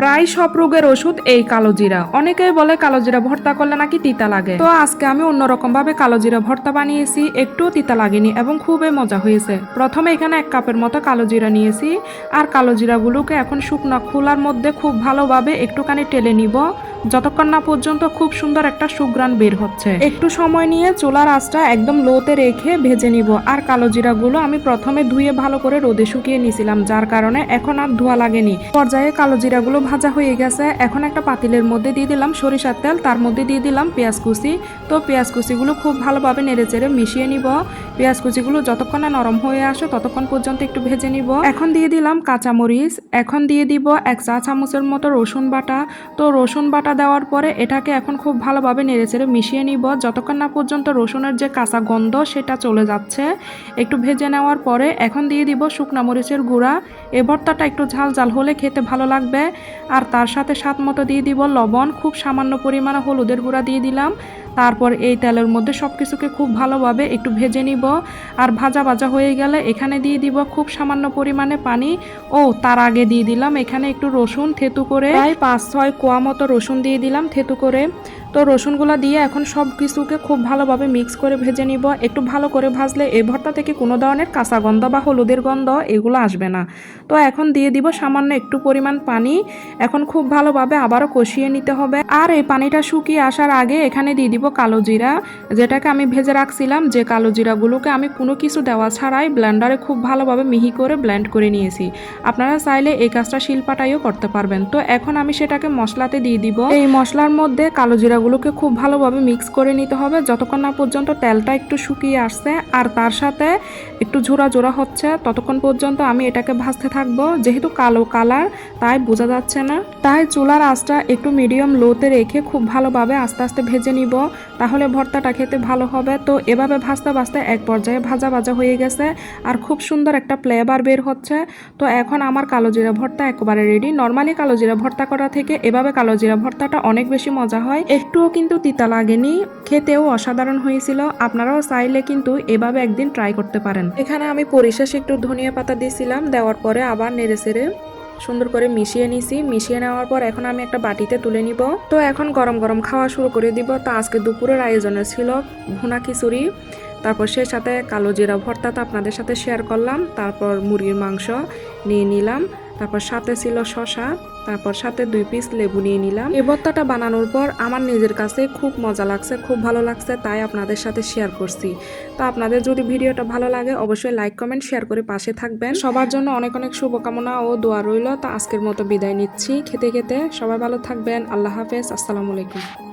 প্রায় সব রোগের ওষুধ এই কালো জিরা। অনেকেই বলে কালো জিরা ভর্তা করলে নাকি তিতা লাগে। তো আজকে আমি অন্যরকম ভাবে কালো জিরা ভর্তা বানিয়েছি, একটুও তিতা লাগেনি এবং খুবই মজা হয়েছে। প্রথমে এখানে এক কাপের মতো কালো জিরা নিয়েছি আর কালো জিরাগুলোকে এখন শুকনো খোলার মধ্যে খুব ভালোভাবে একটুখানি টেলে নিব। যতক্ষণ না পর্যন্ত খুব সুন্দর একটা সুগ্রান বের হচ্ছে। একটু সময় নিয়ে চুলার আঁচটা একদম লোতে রেখে ভেজে নিব। আর কালো জিরাগুলো আমি প্রথমে ধুয়ে ভালো করে রোদে শুকিয়ে নিয়েছিলাম, যার কারণে এখন আর ধোয়া লাগেনি। পর্যায়ে কালো জিরাগুলো ভাজা হয়ে গেছে। এখন একটা পাতিলের মধ্যে দিয়ে দিলাম সরিষার তেল, তার মধ্যে দিয়ে দিলাম পেঁয়াজ কুচি। তো পেঁয়াজ কুচিগুলো খুব ভালোভাবে নেড়ে চেড়ে মিশিয়ে নিব। পেঁয়াজ কুচিগুলো যতক্ষণ না নরম হয়ে আসে, ততক্ষণ পর্যন্ত একটু ভেজে নিব। এখন দিয়ে দিলাম কাঁচামরিচ। এখন দিয়ে দিব এক চা চামচের মতো রসুন বাটা। তো রসুন বাটা দেওয়ার পরে এটাকে এখন খুব ভালোভাবে নেড়ে চেড়ে মিশিয়ে নিব। যতক্ষণ না পর্যন্ত রসুনের যে কাঁচা গন্ধ, সেটা চলে যাচ্ছে। একটু ভেজে নেওয়ার পরে এখন দিয়ে দিব শুকনা মরিচের গুঁড়া। এ ভর্তাটা একটু ঝাল ঝাল হলে খেতে ভালো লাগবে। আর তার সাথে স্বাদ মতো দিয়ে দিব লবণ, খুব সামান্য পরিমাণে হলুদের গুঁড়া দিয়ে দিলাম। তারপর এই তেলের মধ্যে সব কিছুকে খুব ভালোভাবে একটু ভেজে নিব। আর ভাজা ভাজা হয়ে গেলে এখানে দিয়ে দিব খুব সামান্য পরিমাণে পানি। ও, তার আগে দিয়ে দিলাম এখানে একটু রসুন, থেতু করে, প্রায় পাঁচ ছয় কোয়া মতো রসুন দিয়ে দিলাম থেতু করে। তো রসুনগুলো দিয়ে এখন সব কিছুকে খুব ভালোভাবে মিক্স করে ভেজে নিব। একটু ভালো করে ভাজলে এই ভর্তা থেকে কোনো ধরনের কাঁচা গন্ধ বা হলুদের গন্ধ এগুলো আসবে না। তো এখন দিয়ে দিব সামান্য একটু পরিমাণ পানি। এখন খুব ভালোভাবে আবারও কষিয়ে নিতে হবে। আর এই পানিটা শুকিয়ে আসার আগে এখানে দিয়ে দিব কালো জিরা। যেটাকে আমি ভেজে রাখছিলাম, যে কালো জিরাগুলোকে আমি কোনো কিছু দেওয়া ছাড়াই ব্লেন্ডারে খুব ভালোভাবে মিহি করে ব্লেন্ড করে নিয়েছি। আপনারা চাইলে এই কাজটা শিল্পাটাইও করতে পারবেন। তো এখন আমি সেটাকে মশলাতে দিয়ে দিব। এই মশলার মধ্যে কালো জিরাগুলোকে খুব ভালোভাবে মিক্স করে নিতে হবে। যতক্ষণ না পর্যন্ত তেলটা একটু শুকিয়ে আসছে আর তার সাথে একটু ঝোড়া জোড়া হচ্ছে, ততক্ষণ পর্যন্ত আমি এটাকে ভাজতে থাকব। যেহেতু কালো কালার, তাই বোঝা যাচ্ছে না। তাই চুলার আঁচটা একটু মিডিয়াম লোতে রেখে খুব ভালোভাবে আস্তে আস্তে ভেজে নিব। তাহলে ভর্তাটা খেতে ভালো হবে। তো এভাবে ভাজতে ভাজতে এক পর্যায়ে ভাজা ভাজা হয়ে গেছে আর খুব সুন্দর একটা ফ্লেভার বের হচ্ছে। তো এখন আমার কালো জিরা ভর্তা একেবারে রেডি নর্মালি কালো জিরা ভর্তা করা থেকে এভাবে কালো জিরা ভর্তাটা অনেক বেশি মজা হয়। একটুও কিন্তু তিতা লাগেনি। খেতেও অসাধারণ হয়েছিল। আপনারাও চাইলে কিন্তু এভাবে একদিন ট্রাই করতে পারেন। এখানে আমি পরিশেষে একটু ধনিয়া পাতা দিয়েছিলাম। দেওয়ার পরে আবার নেড়ে চেড়ে সুন্দর করে মিশিয়ে নিছি। মিশিয়ে নেওয়ার পর এখন আমি একটা বাটিতে তুলে নিব। তো এখন গরম গরম খাওয়া শুরু করে দিব। তো আজকে দুপুরের আয়োজনে ছিল ভুনা খিচুড়ি। তারপর সে সাথে কালো জিরা ভর্তা তো আপনাদের সাথে শেয়ার করলাম। তারপর মুরগির মাংস নিয়ে নিলাম। তারপর সাথে ছিল শশা, তারপর সাথে দুই পিস লেবু নিয়ে নিলাম। এই ভর্তাটা বানানোর পর আমার নিজের কাছে খুব মজা লাগছে, খুব ভালো লাগছে, তাই আপনাদের সাথে শেয়ার করছি। তো আপনাদের যদি ভিডিওটা ভালো লাগে, অবশ্যই লাইক কমেন্ট শেয়ার করে পাশে থাকবেন। সবার জন্য অনেক অনেক শুভকামনা ও দোয়া রইল। তো আজকের মতো বিদায় নিচ্ছি। খেতে খেতে সবাই ভালো থাকবেন। আল্লাহ হাফেজ। আসসালামু আলাইকুম।